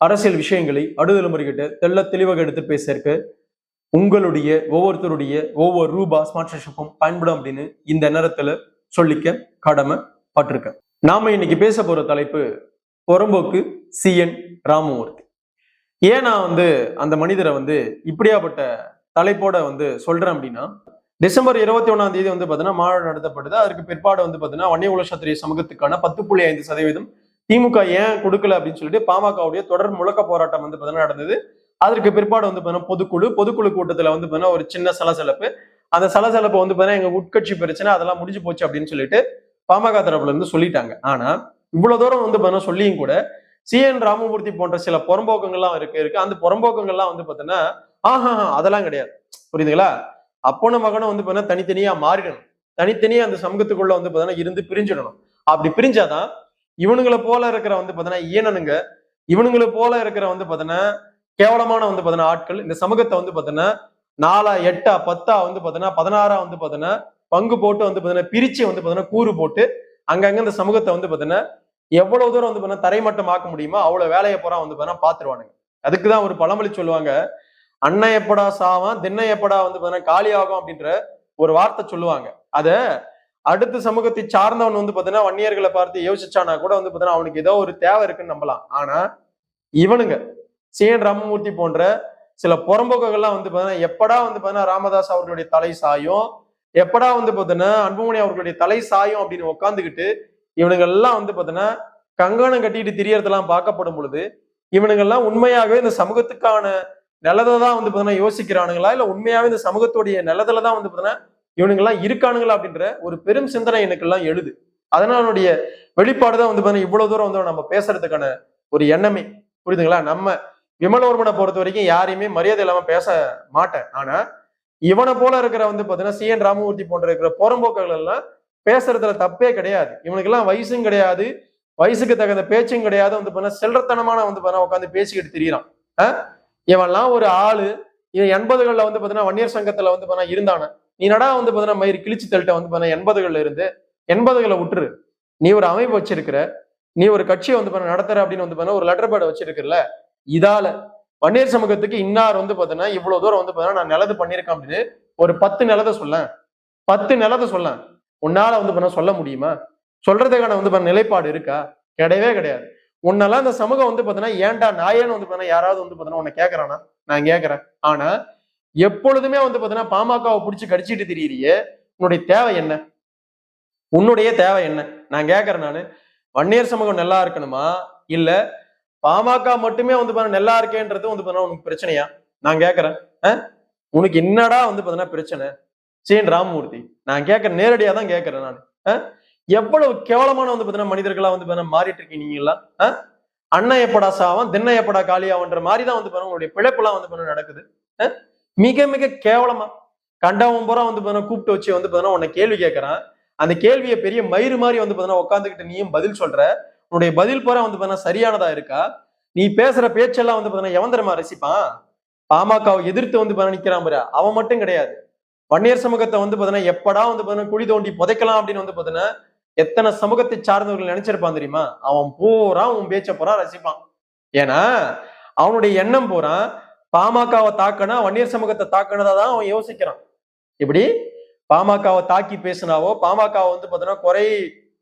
அரசியல் விஷயங்களை அடுதலைமுறைகிட்ட தெள்ள தெளிவாக எடுத்து பேசுறதுக்கு உங்களுடைய ஒவ்வொருத்தருடைய ஒவ்வொரு ரூபா ஸ்பான்சர்ஷிப்பும் பயன்படும் அப்படின்னு இந்த நேரத்துல சொல்லிக்க கடமை பட்டிருக்கேன் நாம இன்னைக்கு பேச போற தலைப்பு புறம்போக்கு சிஎன் ராமமூர்த்தி. ஏன் நான் வந்து அந்த மனிதரை வந்து இப்படியாப்பட்ட தலைப்போட வந்து சொல்றேன் அப்படின்னா டிசம்பர் இருபத்தி ஒண்ணாம் தேதி வந்து பாத்தீங்கன்னா மாநாடு நடத்தப்பட்டது அதற்கு பிற்பாடு வந்து பாத்தீங்கன்னா வன்னிய உலக சத்திரிய சமூகத்துக்கான பத்து புள்ளி ஐந்து சதவீதம் திமுக ஏன் கொடுக்கல அப்படின்னு சொல்லிட்டு பாமகவுடைய தொடர் முழக்க போராட்டம் வந்து பார்த்தீங்கன்னா நடந்தது. அதற்கு பிற்பாடு வந்து பார்த்தீங்கன்னா பொதுக்குழு பொதுக்குழு கூட்டத்துல வந்து பார்த்தீங்கன்னா ஒரு சின்ன சலசலப்பு. அந்த சலசலப்பு வந்து பார்த்தீங்கன்னா எங்க உட்கட்சி பிரச்சனை அதெல்லாம் முடிஞ்சு போச்சு அப்படின்னு சொல்லிட்டு பாமக தரப்புல இருந்து சொல்லிட்டாங்க. ஆனா இவ்வளவு தூரம் வந்து பார்த்தீங்கன்னா சொல்லியும் கூட சி என் ராமமூர்த்தி போன்ற சில புறம்போக்கங்கள்லாம் இருக்கு இருக்கு. அந்த புறம்போக்கங்கள்லாம் வந்து பார்த்தீங்கன்னா ஆஹா அதெல்லாம் கிடையாது. புரியுதுங்களா? அப்பனும் மகனும் வந்து பார்த்தீங்கன்னா தனித்தனியா மாறிடணும். தனித்தனியா அந்த சமூகத்துக்குள்ள வந்து பார்த்தீங்கன்னா இருந்து பிரிஞ்சிடணும். அப்படி பிரிஞ்சாதான் இவனுங்களை போல இருக்கிற வந்து பாத்தீங்கன்னா ஈனனுங்க இவனுங்களை போல இருக்கிற வந்து பாத்தீங்கன்னா கேவலமான வந்து பார்த்தீங்கன்னா ஆட்கள் இந்த சமூகத்தை வந்து பாத்தீங்கன்னா நாலா எட்டா பத்தா வந்து பாத்தீங்கன்னா பதினாறா வந்து பார்த்தீங்கன்னா பங்கு போட்டு வந்து பார்த்தீங்கன்னா பிரிச்சு வந்து பார்த்தீங்கன்னா கூறு போட்டு அங்கங்க இந்த சமூகத்தை வந்து பாத்தீங்கன்னா எவ்வளவு தூரம் வந்து பார்த்தீங்கன்னா தரைமட்டம் ஆக்க முடியுமோ அவ்வளவு வேலையை போறா வந்து பார்த்தீங்கன்னா பாத்துருவானுங்க அதுக்குதான் ஒரு பழமொழி சொல்லுவாங்க அன்னை எப்படா சாவான் திண்ணை எப்படா வந்து பார்த்தீங்கன்னா காலியாகும் அப்படின்ற ஒரு வார்த்தை சொல்லுவாங்க அதை அடுத்த சமூகத்தை சார்ந்தவன் வந்து பாத்தீங்கன்னா வன்னியர்களை பார்த்து யோசிச்சானா கூட வந்து பாத்தீங்கன்னா அவனுக்கு ஏதோ ஒரு தேவை இருக்குன்னு நம்பலாம். ஆனா இவனுங்க சிஎன் ராமமூர்த்தி போன்ற சில புறம்போக்குகள்லாம் வந்து பாத்தீங்கன்னா எப்படா வந்து பாத்தீங்கன்னா ராமதாஸ் அவர்களுடைய தலை சாயும் எப்படா வந்து பாத்தீங்கன்னா அன்புமணி அவர்களுடைய தலை சாயும் அப்படின்னு உட்காந்துக்கிட்டு இவனுங்க எல்லாம் வந்து பாத்தீங்கன்னா கங்கணம் கட்டிட்டு திரியறதெல்லாம் பார்க்கப்படும் பொழுது இவனுங்கெல்லாம் உண்மையாகவே இந்த சமூகத்துக்கான நல்லதை தான் வந்து பாத்தீங்கன்னா யோசிக்கிறானுங்களா? இல்ல உண்மையாவே இந்த சமூகத்துடைய நல்லதுல தான் வந்து பாத்தீங்கன்னா இவனுங்கெல்லாம் இருக்கானுங்களா அப்படின்ற ஒரு பெரும் சிந்தனை எனக்கெல்லாம் எழுது. அதனால அவனுடைய வெளிப்பாடு தான் வந்து பாத்தீங்கன்னா இவ்வளவு தூரம் வந்து நம்ம பேசுறதுக்கான ஒரு எண்ணமே. புரியுதுங்களா? நம்ம விமலோர்மனை பொறுத்த வரைக்கும் யாரையுமே மரியாதை இல்லாம பேச மாட்டேன். ஆனா இவனை போல இருக்கிற வந்து பாத்தீங்கன்னா சி என் ராமமூர்த்தி போன்ற இருக்கிற புறம்போக்குகள் எல்லாம் பேசுறதுல தப்பே கிடையாது. இவனுக்கெல்லாம் வயசும் கிடையாது. வயசுக்கு தகுந்த பேச்சும் கிடையாது. வந்து பாத்தீங்கன்னா செல்றத்தனமான வந்து பாத்தீங்கன்னா உட்காந்து பேசிக்கிட்டு திரியறான். ஆஹ் இவன்லாம் ஒரு ஆளு. இவன் எண்பதுகள்ல வந்து பாத்தீங்கன்னா வன்னியர் சங்கத்துல வந்து பாத்தீங்கன்னா இருந்தானே? நீ நடா வந்து பார்த்தீங்கன்னா மயிறு கிழிச்சு தள்ளிட்ட வந்து பார்த்தீங்கன்னா எண்பதுகள்ல இருந்து எண்பதுகளை விட்டுரு நீ ஒரு அமைப்பு வச்சிருக்கிற நீ ஒரு கட்சியை வந்து பண்ண நடத்துற அப்படின்னு வந்து பார்த்தீங்கன்னா ஒரு லெட்டர் பேட் வச்சிருக்கல இதால வன்னியர் சமூகத்துக்கு இன்னார் வந்து பார்த்தீங்கன்னா இவ்வளவு தூரம் வந்து பார்த்தீங்கன்னா நான் நிலது பண்ணியிருக்கேன் அப்படின்னு ஒரு பத்து நிலத்தை சொல்ல பத்து நிலத்தை சொல்ல உன்னால வந்து பண்ண சொல்ல முடியுமா சொல்றதுக்கான வந்து பண்ண நிலைப்பாடு இருக்கா கிடையவே கிடையாது உன்னெல்லாம் இந்த சமூகம் வந்து பார்த்தீங்கன்னா ஏன்டா நாயேன்னு வந்து பார்த்தீங்கன்னா யாராவது வந்து பார்த்தீங்கன்னா உன்னை கேட்கறானா நான் கேட்கறேன் ஆனா எப்பொழுதுமே வந்து பாத்தீங்கன்னா பாமகவை பிடிச்சி கடிச்சிட்டு திரியிறியே உன்னுடைய தேவை என்ன? உன்னுடைய தேவை என்ன? நான் கேட்கறேன் நானு. வன்னியர் சமூகம் நல்லா இருக்கணுமா? இல்ல பாமக மட்டுமே வந்து பாத்தீங்கன்னா நல்லா இருக்கேன்றது வந்து பாத்தீங்கன்னா உனக்கு பிரச்சனையா? நான் கேட்கறேன் உனக்கு என்னடா வந்து பாத்தீங்கன்னா பிரச்சனை? சீன் ராமமூர்த்தி. நான் கேட்கறேன் நேரடியா தான் கேட்கறேன் நான். எவ்வளவு கேவலமான வந்து பாத்தீங்கன்னா மனிதர்களா வந்து பாத்தீங்கன்னா மாறிட்டு இருக்கீங்க நீங்களா அஹ்? அண்ணன் எப்படா சாவம் திண்ணை எப்படா காலியாவன்ற மாதிரி தான் வந்து பாருங்க உங்களுடைய பிழைப்புலாம் வந்து பாருங்க நடக்குது. மிக மிக கேவலமா கண்டவன் பூரா வந்து பாத்தீங்கன்னா கூப்பிட்டு வச்சு வந்து பாத்தீங்கன்னா உன்னை கேள்வி கேட்கறான் அந்த கேள்வியை பெரிய மயிறு மாதிரி வந்து பாத்தீங்கன்னா உட்காந்துக்கிட்டு நீயும் பதில் சொல்ற. உன்னுடைய பதில் பூரா வந்து பாத்தீங்கன்னா சரியானதா இருக்கா? நீ பேசுற பேச்செல்லாம் வந்து பாத்தீங்கன்னா எவன் ரசிப்பான்? பாமகவை எதிர்த்து வந்து பாத்தீங்கன்னா நிக்கிறான் பாரு. அவன் மட்டும் கிடையாது. வன்னியர் சமூகத்தை வந்து பாத்தீங்கன்னா எப்படா வந்து பாத்தீங்கன்னா குழி தோண்டி புதைக்கலாம் அப்படின்னு வந்து பாத்தீங்கன்னா எத்தனை சமூகத்தை சார்ந்தவர்கள் நினைச்சிருப்பான் தெரியுமா? அவன் பூரா உன் பேச்ச பூரா ரசிப்பான். ஏன்னா அவனுடைய எண்ணம் பூரா பாமகவை தாக்கனா வன்னியர் சமூகத்தை தாக்கினதா தான் அவன் யோசிக்கிறான். இப்படி பாமகவை தாக்கி பேசினாவோ பாமகவை வந்து பார்த்தோன்னா குறை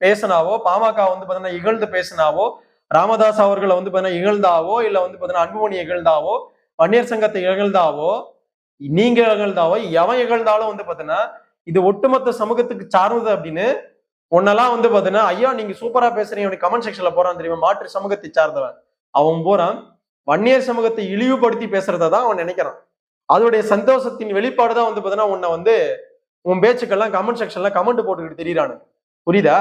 பேசினாவோ பாமக வந்து பாத்தீங்கன்னா இகழ்ந்து பேசினாவோ ராமதாஸ் அவர்களை வந்து பார்த்தீங்கன்னா இகழ்ந்தாவோ இல்லை வந்து பார்த்தீங்கன்னா அன்புமணி இகழ்ந்தாவோ வன்னியர் சங்கத்தை இகழ்ந்தாவோ நீங்க இகழ்ந்தாவோ எவன் இகழ்ந்தாலும் வந்து பார்த்தீங்கன்னா இது ஒட்டுமொத்த சமூகத்துக்கு சார்ந்தது அப்படின்னு உன்னெல்லாம் வந்து பார்த்தீங்கன்னா ஐயா நீங்க சூப்பரா பேசுறீங்க. அப்படி கமெண்ட் செக்ஷன்ல போறான் தெரியுமா? மாற்று சமூகத்தை சார்ந்தவன். அவன் போறான் வன்னியர் சமூகத்தை இழிவுபடுத்தி பேசுறத தான் அவன் நினைக்கிறான். அதோடைய சந்தோஷத்தின் வெளிப்பாடு தான் வந்து பார்த்தீங்கன்னா உன்னை வந்து உன் பேச்சுக்கெல்லாம் கமெண்ட் செக்ஷன்ல கமெண்ட் போட்டுக்கிட்டு தெரியிறானு புரியுதா?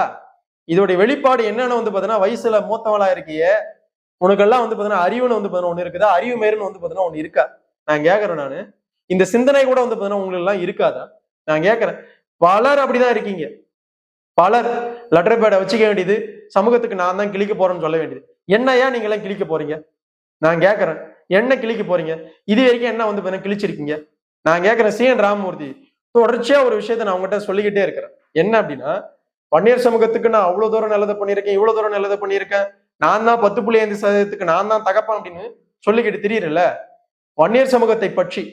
இதோடைய வெளிப்பாடு என்னன்னு வந்து பார்த்தீங்கன்னா வயசுல மூத்தவளா இருக்கியே உனக்கெல்லாம் வந்து பார்த்தீங்கன்னா அறிவுன்னு வந்து பார்த்தீங்கன்னா ஒன்று இருக்குதா? அறிவு மேருன்னு வந்து பார்த்தீங்கன்னா ஒன்று இருக்கா? நான் கேட்குறேன் நான். இந்த சிந்தனை கூட வந்து பார்த்தீங்கன்னா உங்களுக்கு எல்லாம் இருக்காதா? நான் கேட்குறேன் பலர் அப்படிதான் இருக்கீங்க. பலர் லெட்டர் பேடை வச்சுக்க வேண்டியது சமூகத்துக்கு நான் தான் கிழிக்க போறேன்னு சொல்ல வேண்டியது. என்னையா நீங்க எல்லாம் கிழிக்க போறீங்க? நான் கேட்கறேன் என்ன கிழிக்க போறீங்க? இது வரைக்கும் என்ன வந்து கிழிச்சிருக்கீங்க? நான் கேட்கறேன் சி என் ராமமூர்த்தி. தொடர்ச்சியா ஒரு விஷயத்த நான் உங்ககிட்ட சொல்லிக்கிட்டே இருக்கிறேன். என்ன அப்படின்னா வன்னியர் சமூகத்துக்கு நான் அவ்வளவு தூரம் நல்லதை பண்ணியிருக்கேன் இவ்வளவு தூரம் நல்லதை பண்ணியிருக்கேன். நான் தான் பத்து புள்ளி ஐந்து சதவீதத்துக்கு நான் தான் தகப்பேன் அப்படின்னு சொல்லிக்கிட்டு தெரியல வன்னியர் சமூகத்தை பற்றி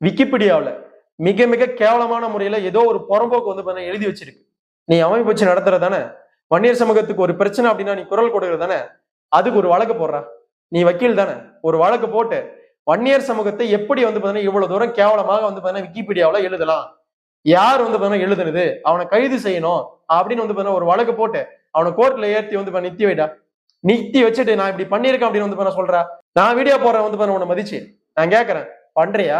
விக்கிபீடியாவில் மிக மிக கேவலமான முறையில ஏதோ ஒரு புறம்போக்கு வந்து எழுதி வச்சிருக்கு. நீ அமைப்பு வச்சு நடத்துற தானே? வன்னியர் சமூகத்துக்கு ஒரு பிரச்சனை அப்படின்னா நீ குரல் கொடுக்குற தானே? அதுக்கு ஒரு வழக்கு போடுற. நீ வக்கீல் தானே? ஒரு வழக்கு போட்டு வன்னியர் சமூகத்தை எப்படி வந்து பார்த்தீங்கன்னா இவ்வளவு தூரம் கேவலமாக வந்து பார்த்தீங்கன்னா விக்கிபீடியாவில் எழுதலாம். யார் வந்து பார்த்தீங்கன்னா எழுதுனது? அவனை கைது செய்யணும் அப்படின்னு வந்து பார்த்தீங்கன்னா ஒரு வழக்கு போட்டு அவனை கோர்ட்ல ஏற்றி வந்து நித்தி வைடா. நித்தி வச்சுட்டு நான் இப்படி பண்ணியிருக்கேன் அப்படின்னு வந்து பாத்தீங்கன்னா சொல்றா. நான் வீடியோ போடுறேன் வந்து பார்த்தீங்கன்னா உன்னை மதிச்சு. நான் கேட்கறேன் பண்றியா?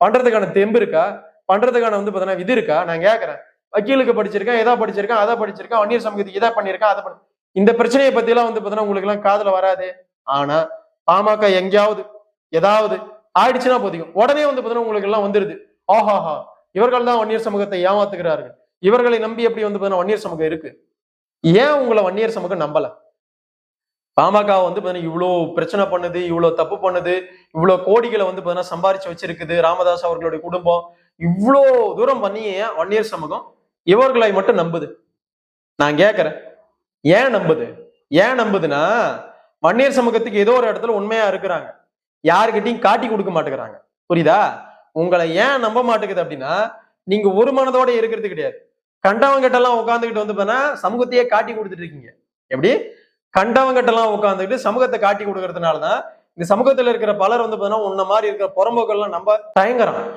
பண்றதுக்கான தெம்பு இருக்கா? பண்றதுக்கான வந்து பார்த்தீங்கன்னா இது இருக்கா? நான் கேட்கறேன் வக்கீலுக்கு படிச்சிருக்கேன் எதா படிச்சிருக்கேன் அதை படிச்சிருக்கேன் வன்னியர் சமூகத்துக்கு இதை பண்ணியிருக்கேன் அதை பண்ண இந்த பிரச்சனையை பத்தி எல்லாம் வந்து பார்த்தீங்கன்னா உங்களுக்கு எல்லாம் காதல வராது. ஆனா பாமக எங்கேயாவது ஏதாவது ஆயிடுச்சுன்னா போதிக்கும் உடனே வந்து பார்த்தீங்கன்னா உங்களுக்கு எல்லாம் வந்துருது. ஆஹாஹா. இவர்கள் தான் வன்னியர் சமூகத்தை ஏமாத்துகிறார்கள். இவர்களை நம்பி எப்படி வந்து பாத்தீங்கன்னா வன்னியர் சமூகம் இருக்கு? ஏன் உங்களை வன்னியர் சமூகம் நம்பல? பாமக வந்து பாத்தீங்கன்னா இவ்வளோ பிரச்சனை பண்ணுது இவ்வளோ தப்பு பண்ணுது இவ்வளோ கோடிகளை வந்து பாத்தீங்கன்னா சம்பாரிச்சு வச்சிருக்குது ராமதாஸ் அவர்களுடைய குடும்பம். இவ்வளோ தூரம் பண்ணி ஏன் வன்னியர் சமூகம் இவர்களை மட்டும் நம்புது? நான் கேட்குறேன் ஏன் நம்புது? ஏன் நம்புதுன்னா வன்னியர் சமூகத்துக்கு ஏதோ ஒரு இடத்துல உண்மையா இருக்கிறாங்க. யாருக்கிட்டையும் காட்டி கொடுக்க மாட்டேங்கிறாங்க. புரியுதா? உங்களை ஏன் நம்ப மாட்டேங்குது அப்படின்னா நீங்க ஒரு மனதோட இருக்கிறது கிடையாது. கண்டவங்கிட்ட எல்லாம் உட்காந்துக்கிட்டு வந்து பார்த்தா சமூகத்தையே காட்டி கொடுத்துட்டு இருக்கீங்க. எப்படி? கண்டவங்கிட்ட எல்லாம் உட்காந்துக்கிட்டு சமூகத்தை காட்டி கொடுக்கறதுனாலதான் இந்த சமூகத்துல இருக்கிற பலர் வந்து பார்த்தீங்கன்னா உன்ன மாதிரி இருக்கிற புறம்போக்கள்லாம் நம்ம தயங்குறான்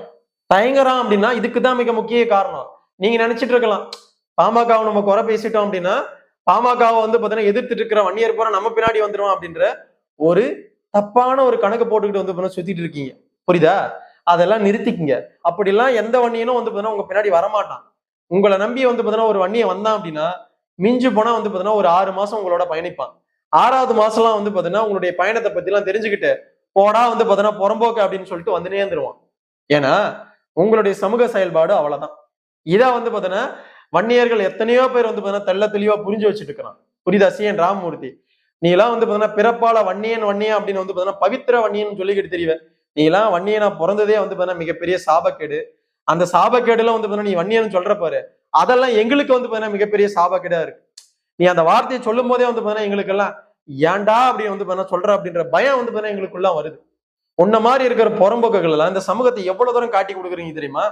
தயங்குறான் அப்படின்னா இதுக்கு தான் மிக முக்கிய காரணம். நீங்க நினைச்சிட்டு இருக்கலாம் பாமகவை நம்ம குறை பேசிட்டோம் அப்படின்னா பாமகவை வந்து பாத்தீங்கன்னா எதிர்த்துட்டு இருக்கிற வன்னியர் பூரா நம்ம பின்னாடி வந்துருவோம் அப்படின்ற ஒரு தப்பான ஒரு கணக்கு போட்டுக்கிட்டு வந்து சுத்திட்டு இருக்கீங்க. புரியுதா? அதெல்லாம் நிறுத்திக்கிங்க. அப்படிலாம் எந்த வன்னியனும் வந்து பாத்தீங்கன்னா உங்க பின்னாடி வரமாட்டான். உங்களை நம்பி வந்து பாத்தீங்கன்னா ஒரு வன்னியை வந்தான் அப்படின்னா மிஞ்சு போனா வந்து பாத்தீங்கன்னா ஒரு ஆறு மாசம் உங்களோட பயணிப்பான். ஆறாவது மாசம்லாம் வந்து பாத்தீங்கன்னா உங்களுடைய பயணத்தை பத்தி எல்லாம் தெரிஞ்சுக்கிட்டு போடா வந்து பாத்தீங்கன்னா புறம்போக்கு அப்படின்னு சொல்லிட்டு வந்து நேர்ந்துருவான் ஏன்னா உங்களுடைய சமூக செயல்பாடு அவ்வளவுதான். இதை வந்து பாத்தீங்கன்னா வன்னியர்கள் எத்தனையோ பேர் வந்து பார்த்தீங்கன்னா தெள்ள தெளிவா புரிஞ்சு வச்சுட்டு இருக்கிறான் புரியுதா சிஎன் ராமமூர்த்தி. நீ எல்லாம் வந்து பார்த்தீங்கன்னா பிறப்பால வன்னியன் வன்னியன் அப்படின்னு வந்து பார்த்தீங்கன்னா பவித்திர வன்னியன் சொல்லிக்கிட்டு தெரியவ நீ எல்லாம் வன்னியனா பிறந்ததே வந்து பார்த்தீங்கன்னா மிகப்பெரிய சாபக்கேடு. அந்த சாபக்கேடுல வந்து பார்த்தீங்கன்னா நீ வன்னியன் சொல்ற பாரு. அதெல்லாம் எங்களுக்கு வந்து பார்த்தீங்கன்னா மிகப்பெரிய சாபக்கேடா இருக்கு. நீ அந்த வார்த்தையை சொல்லும் போதே வந்து பார்த்தீங்கன்னா எங்களுக்கு எல்லாம் ஏன்டா அப்படி வந்து பார்த்தீங்கன்னா சொல்ற அப்படின்ற பயம் வந்து பார்த்தீங்கன்னா எங்களுக்குள்ள வருது. உன்ன மாதிரி இருக்கிற புறம்போக்குகள் எல்லாம் இந்த சமூகத்தை எவ்வளவு தூரம் காட்டி கொடுக்குறீங்க தெரியுமா?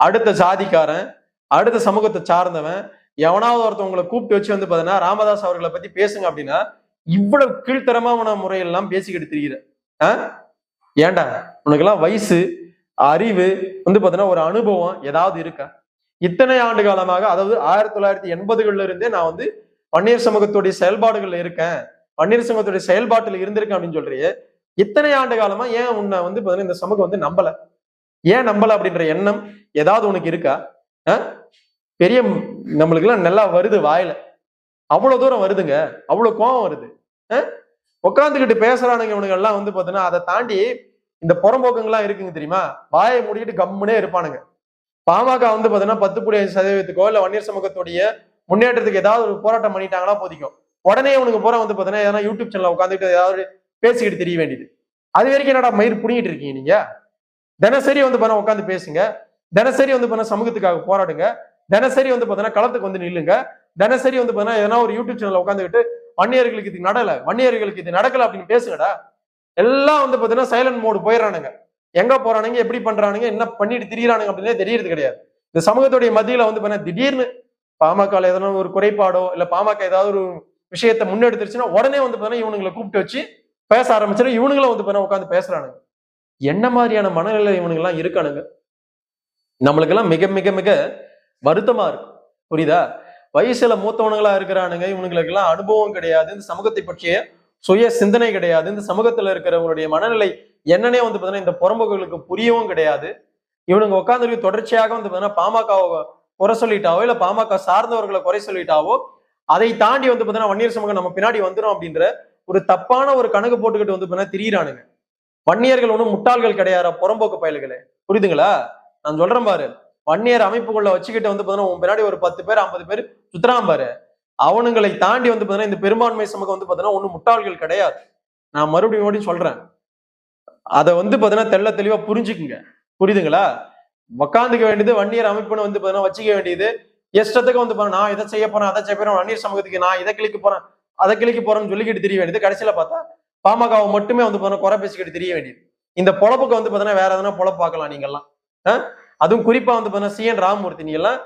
அடுத்த ஜாதிக்காரன் அடுத்த சமூகத்தை சார்ந்தவன் எவனாவது ஒருத்தவங்களை கூப்பிட்டு வச்சு வந்து பாத்தீங்கன்னா ராமதாஸ் அவர்களை பத்தி பேசுங்க அப்படின்னா இவ்வளவு கீழ்த்தரமான முறையெல்லாம் பேசிக்கிட்டு திரிகிற ஏண்டா? ஏன்டா உனக்கெல்லாம் வயசு அறிவு வந்து பாத்தீங்கன்னா ஒரு அனுபவம் ஏதாவது இருக்கா? இத்தனை ஆண்டு காலமாக அதாவது ஆயிரத்தி தொள்ளாயிரத்தி எண்பதுகள்ல இருந்தே நான் வந்து வன்னியர் சமூகத்துடைய செயல்பாடுகள்ல இருக்கேன். வன்னியர் சமூகத்துடைய செயல்பாட்டுல இருந்திருக்கேன் அப்படின்னு சொல்றியே. இத்தனை ஆண்டு காலமா ஏன் உன்னை வந்து பாத்தீங்கன்னா இந்த சமூகம் வந்து நம்பல? ஏன் நம்பல அப்படின்ற எண்ணம் ஏதாவது உனக்கு இருக்கா? பெரிய நம்மளுக்கெல்லாம் நல்லா வருது வாயில. அவ்வளவு தூரம் வருதுங்க. அவ்வளவு கோவம் வருது. உட்காந்துக்கிட்டு பேசுறானுங்க இவனுங்க எல்லாம் வந்து பாத்தீங்கன்னா அதை தாண்டி இந்த புறம்போக்கங்கள்லாம் இருக்குங்க தெரியுமா? வாயை மூடிக்கிட்டு கம்முனே இருப்பானுங்க. பாமக வந்து பாத்தீங்கன்னா பத்து புள்ளி ஐந்து சதவீதத்துக்கோ இல்ல வன்னியர் சமூகத்துடைய முன்னேற்றத்துக்கு ஏதாவது ஒரு போராட்டம் பண்ணிட்டாங்கன்னா போதிக்கும். உடனே உனக்கு போற வந்து பாத்தீங்கன்னா எதனா யூடியூப் சேனல் உட்காந்துட்டு ஏதாவது பேசிக்கிட்டு தெரிய வேண்டியது. அது வரைக்கும் என்னடா மயிர் புடிங்கிட்டு இருக்கீங்க நீங்க? தினசரி வந்து பாருங்க உட்காந்து பேசுங்க. தினசரி வந்து பார்த்தீங்கன்னா சமூகத்துக்காக போராடுங்க. தினசரி வந்து பார்த்தீங்கன்னா களத்துக்கு வந்து நில்லுங்க. தினசரி வந்து பார்த்தீங்கன்னா எதனா ஒரு யூடியூப் சேனல் உட்காந்துக்கிட்டு வன்னியர்களுக்கு இது நடல வன்னியர்களுக்கு இது நடக்கல அப்படின்னு பேசுங்கடா. எல்லாம் வந்து பார்த்தீங்கன்னா சைலண்ட் மோடு போயிடறானுங்க. எங்க போறானுங்க எப்படி பண்றானுங்க என்ன பண்ணிட்டு திரியறானுங்க அப்படின்னே தெரியறது கிடையாது. இந்த சமூகத்துடைய மத்தியில வந்து பார்த்தீங்கன்னா திடீர்னு பாமக எதனா ஒரு குறைபாடோ இல்ல பாமக ஏதாவது ஒரு விஷயத்த முன்னெடுத்துருச்சுன்னா உடனே வந்து பார்த்தீங்கன்னா இவனுங்களை கூப்பிட்டு வச்சு பேச ஆரம்பிச்சிடும். இவனுங்களும் வந்து பார்த்தீங்கன்னா உட்காந்து பேசுறானுங்க. என்ன மாதிரியான மனநிலை இவனுங்க எல்லாம் இருக்கானுங்க. நம்மளுக்கெல்லாம் மிக மிக மிக வருத்தமா இருக்கு புரியுதா? வயசுல மூத்தவனுங்களா இருக்கிறானுங்க இவனுங்களுக்கு எல்லாம் அனுபவம் கிடையாது. இந்த சமூகத்தை பற்றிய சுய சிந்தனை கிடையாது. இந்த சமூகத்துல இருக்கிறவங்களுடைய மனநிலை என்னன்னே வந்து பாத்தீங்கன்னா இந்த புறம்போக்குகளுக்கு புரியவும் கிடையாது. இவனுங்க உட்காந்துருக்கு தொடர்ச்சியாக வந்து பாத்தீங்கன்னா பாமகவை குறை சொல்லிட்டாவோ இல்ல பாமக சார்ந்தவர்களை குறை சொல்லிட்டாவோ அதை தாண்டி வந்து பாத்தீங்கன்னா வன்னியர் சமூகம் நம்ம பின்னாடி வந்துடும் அப்படின்ற ஒரு தப்பான ஒரு கணக்கு போட்டுக்கிட்டு வந்து பார்த்தீங்கன்னா திரியிறானுங்க. வன்னியர்கள் ஒன்றும் முட்டாள்கள் கிடையாது புறம்போக்கு பயல்களே? புரியுதுங்களா? நான் சொல்றேன் பாரு. வன்னியர் அமைப்புக்குள்ள வச்சுக்கிட்டு வந்து பார்த்தீங்கன்னா உன் பின்னாடி ஒரு பத்து பேர் ஐம்பது பேர் சுத்துறான் பாரு. அவனுங்களை தாண்டி வந்து பார்த்தீங்கன்னா இந்த பெரும்பான்மை சமூகம் வந்து பார்த்தீங்கன்னா ஒன்றும் முட்டாள்கள் கிடையாது. நான் மறுபடியும் மறுபடியும் சொல்றேன். அதை வந்து பார்த்தீங்கன்னா தெள்ள தெளிவா புரிஞ்சுக்குங்க. புரியுதுங்களா? உக்காந்துக்க வேண்டியது வன்னியர் அமைப்புன்னு வந்து பாத்தீங்கன்னா வச்சுக்க வேண்டியது. இஷ்டத்துக்கு வந்து பாருங்க நான் இதை செய்ய போறேன் அதை செய்ய போறேன் வன்னியர் சமூகத்துக்கு நான் இதை கிளிக்க போறேன் அதை கிளிக்க போறேன்னு சொல்லிக்கிட்டு தெரிய வேண்டியது கடைசியில பார்த்தா பாமகவை மட்டுமே வந்து பாருங்க குறை பேசிக்கிட்டு தெரிய வேண்டியது. இந்த பொழப்புக்கு வந்து பார்த்தீங்கன்னா வேற எதனா பொழப்பு பார்க்கலாம் நீங்கெல்லாம் அதுவும் குறிப்பா வந்து பார்த்தீங்கன்னா சி. என். ராமமூர்த்தி நீ எல்லாம்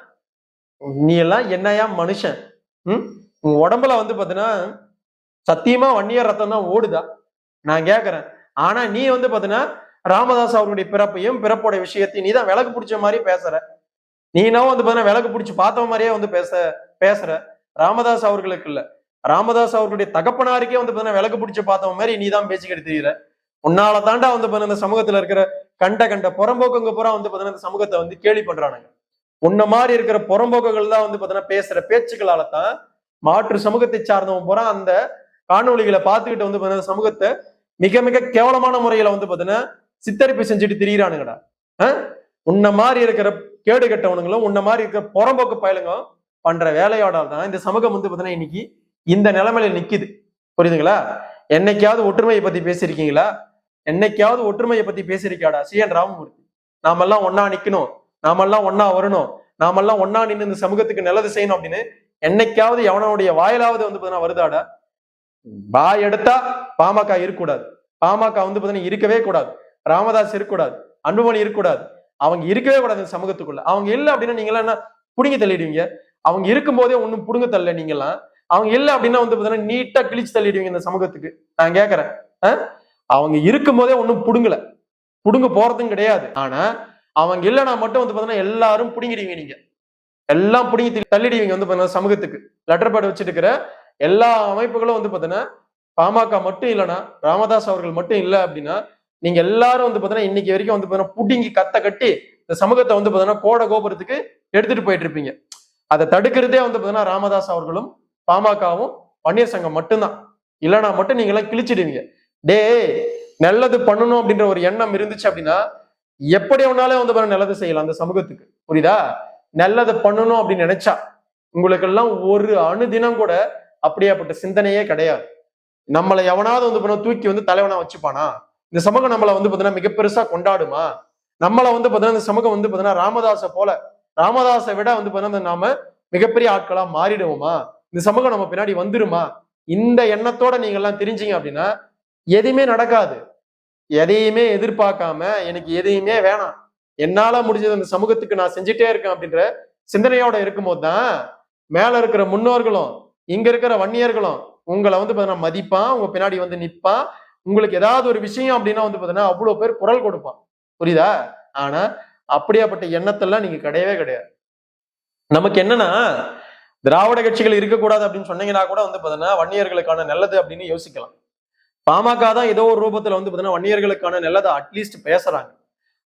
நீ எல்லாம் என்னையா மனுஷன்? ம்? உன் உடம்புல வந்து பார்த்தீங்கன்னா சத்தியமா வன்னியர் ரத்தம் தான் ஓடுதா? நான் கேக்குறேன். ஆனா நீ வந்து பாத்தீங்கன்னா ராமதாஸ் அவருடைய பிறப்பையும் பிறப்போட விஷயத்தையும் நீ தான் விளக்கு பிடிச்ச மாதிரி பேசுற. நீ வந்து பாத்தீங்கன்னா விளக்கு பிடிச்சி பார்த்த மாதிரியே வந்து பேச பேசுற. ராமதாஸ் அவர்களுக்கு இல்ல. ராமதாஸ் அவர்களுடைய தகப்பனாருக்கே வந்து பாத்தீங்கன்னா விளக்கு பிடிச்சி பார்த்த மாதிரி நீ தான் பேசிக்கிட்டு தெரியுற. உன்னால தாண்டா வந்து பாத்தீங்கன்னா இந்த சமூகத்துல இருக்கிற கண்ட கண்ட புறம்போக்குங்க பூரா வந்து பாத்தீங்கன்னா இந்த சமூகத்தை வந்து கேலி பண்றானுங்க. உன்ன மாதிரி இருக்கிற புறம்போக்குகள் தான் வந்து பாத்தீங்கன்னா பேசுற பேச்சுக்களால தான் மாற்று சமூகத்தை சார்ந்தவன் பூரா அந்த காணொலிகளை பார்த்துக்கிட்டு வந்து பாத்தீங்கன்னா சமூகத்தை மிக மிக கேவலமான முறையில வந்து பாத்தீங்கன்னா சித்தரிப்பு செஞ்சுட்டு திரியிறானுங்கடா. உன்ன மாதிரி இருக்கிற கேடு கெட்டவனுங்களும் உன்ன மாதிரி இருக்கிற புறம்போக்கு பயலுங்க பண்ற வேலையோட தான் இந்த சமூகம் வந்து பாத்தீங்கன்னா இன்னைக்கு இந்த நிலைமையில நிக்குது. புரியுதுங்களா? என்னைக்காவது ஒற்றுமையை பத்தி பேசியிருக்கீங்களா? என்னைக்காவது ஒற்றுமையை பத்தி பேசியிருக்காடா சி. என். ராமமூர்த்தி. நாமெல்லாம் ஒன்னா நிக்கணும். நாமெல்லாம் ஒன்னா வரணும். நாமெல்லாம் ஒன்னா நின்று இந்த சமூகத்துக்கு நல்லது செய்யணும் அப்படின்னு என்னைக்காவது எவனோடைய வாயிலாவது வந்து பாத்தீங்கன்னா வருதாடா? பா எடுத்தா பாமக இருக்கக்கூடாது. பாமக வந்து பாத்தீங்கன்னா இருக்கவே கூடாது. ராமதாஸ் இருக்கக்கூடாது. அன்புமணி இருக்கக்கூடாது. அவங்க இருக்கவே கூடாது இந்த சமூகத்துக்குள்ள. அவங்க இல்லை அப்படின்னா நீங்க எல்லாம் என்ன புடுங்கி தள்ளிடுவீங்க? அவங்க இருக்கும் போதே ஒண்ணும் புடுங்க தள்ள நீங்க எல்லாம் அவங்க இல்லை அப்படின்னா வந்து பாத்தீங்கன்னா நீட்டா கிழிச்சு தள்ளிடுவீங்க இந்த சமூகத்துக்கு. நான் கேக்குறேன். அவங்க இருக்கும் போதே ஒண்ணும் பிடுங்க புடுங்க போறதும் கிடையாது. ஆனா அவங்க இல்லைனா மட்டும் வந்து பாத்தீங்கன்னா எல்லாரும் பிடுங்கிடுவீங்க நீங்க. எல்லாம் பிடிங்கி தள்ளிடுவீங்க வந்து பாத்தீங்கன்னா சமூகத்துக்கு. லெட்டர் பேட் வச்சுட்டு எல்லா அமைப்புகளும் வந்து பாத்தீங்கன்னா பாமக மட்டும் இல்லைன்னா ராமதாஸ் அவர்கள் மட்டும் இல்லை அப்படின்னா நீங்க எல்லாரும் வந்து பாத்தீங்கன்னா இன்னைக்கு வரைக்கும் வந்து பாத்தீங்கன்னா புடுங்கி கத்த கட்டி இந்த சமூகத்தை வந்து பாத்தீங்கன்னா கோட கோபுரத்துக்கு எடுத்துட்டு போயிட்டு இருப்பீங்க அதை தடுக்கிறதே வந்து பாத்தீங்கன்னா ராமதாஸ் அவர்களும் பாமகவும் வன்னியர் சங்கம் மட்டும்தான். இல்லைன்னா மட்டும் நீங்க எல்லாம் கிழிச்சிடுவீங்க. டேய் நல்லது பண்ணணும் அப்படின்ற ஒரு எண்ணம் இருந்துச்சு அப்படின்னா எப்படி அவனாலே வந்து பாருங்க நல்லது செய்யலாம் அந்த சமூகத்துக்கு. புரியுதா? நல்லது பண்ணணும் அப்படின்னு நினைச்சா உங்களுக்கு எல்லாம் ஒரு அணுதினம் கூட அப்படியாப்பட்ட சிந்தனையே கிடையாது. நம்மளை எவனாவது வந்து பாத்தீங்கன்னா தூக்கி வந்து தலைவனா வச்சுப்பானா? இந்த சமூகம் நம்மளை வந்து பார்த்தீங்கன்னா மிக பெருசா கொண்டாடுமா? நம்மளை வந்து பார்த்தீங்கன்னா இந்த சமூகம் வந்து பார்த்தீங்கன்னா ராமதாஸை போல ராமதாஸை விட வந்து பார்த்தீங்கன்னா நாம மிகப்பெரிய ஆட்களா மாறிடுவோமா? இந்த சமூகம் நம்ம பின்னாடி வந்துருமா? இந்த எண்ணத்தோட நீங்க எல்லாம் தெரிஞ்சீங்க அப்படின்னா எதையுமே நடக்காது. எதையுமே எதிர்பார்க்காம எனக்கு எதையுமே வேணாம். என்னால முடிஞ்சது அந்த சமூகத்துக்கு நான் செஞ்சுட்டே இருக்கேன் அப்படின்ற சிந்தனையோட இருக்கும்போது தான் மேல இருக்கிற முன்னோர்களும் இங்க இருக்கிற வன்னியர்களும் உங்களை வந்து பாத்தீங்கன்னா மதிப்பான் உங்க பின்னாடி வந்து நிற்பான் உங்களுக்கு ஏதாவது ஒரு விஷயம் அப்படின்னா வந்து பாத்தீங்கன்னா அவ்வளவு பேர் குரல் கொடுப்பான். புரியுதா? ஆனா அப்படியாப்பட்ட எண்ணத்தெல்லாம் நீங்க கிடையவே கிடையாது. நமக்கு என்னன்னா திராவிட கட்சிகள் இருக்கக்கூடாது அப்படின்னு சொன்னீங்கன்னா கூட வந்து பாத்தீங்கன்னா வன்னியர்களுக்கான நல்லது அப்படின்னு யோசிக்கலாம். பாமக தான் ஏதோ ஒரு ரூபத்துல வந்து பாத்தீங்கன்னா வன்னியர்களுக்கான நல்லதை அட்லீஸ்ட் பேசுறாங்க.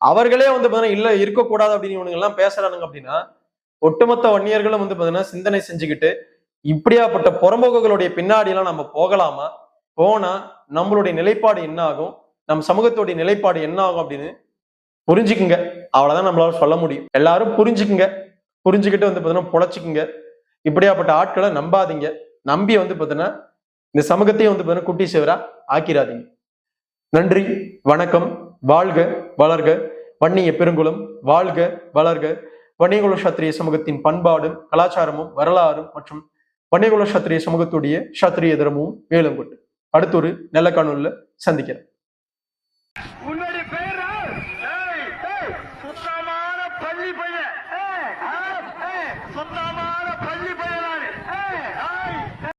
அவர்களே வந்து பாத்தீங்கன்னா இல்ல இருக்கக்கூடாது அப்படின்னு எல்லாம் பேசுறானுங்க அப்படின்னா ஒட்டுமொத்த வன்னியர்களும் வந்து பாத்தீங்கன்னா சிந்தனை செஞ்சுக்கிட்டு இப்படியாப்பட்ட புறம்போக்குகளுடைய பின்னாடி எல்லாம் நம்ம போகலாமா? போனா நம்மளுடைய நிலைப்பாடு என்ன ஆகும்? நம் சமூகத்துடைய நிலைப்பாடு என்ன ஆகும் அப்படின்னு புரிஞ்சுக்குங்க. அவ்வளவுதான் நம்மளால சொல்ல முடியும். எல்லாரும் புரிஞ்சுக்குங்க. புரிஞ்சுக்கிட்டு வந்து பாத்தீங்கன்னா பொழைச்சிக்குங்க இப்படியாப்பட்ட ஆட்களை நம்பாதீங்க. நம்பி வந்து பாத்தீங்கன்னா இந்த சமூகத்தையும் வந்து பாத்தீங்கன்னா குட்டி சேவரா ஆக்கிராதீங்க. நன்றி வணக்கம் வாழ்க வளர்க வன்னிய பெருங்குளம் வாழ்க வளர்க. வன்னியகுல சத்திரிய சமூகத்தின் பண்பாடும் கலாச்சாரமும் வரலாறும் மற்றும் வன்னியகுல சத்திரிய சமூகத்துடைய சத்திரிய தர்மமும் மேலும் கொண்டு. அடுத்த ஒரு நல்ல காணொலியில் சந்திக்கிறேன்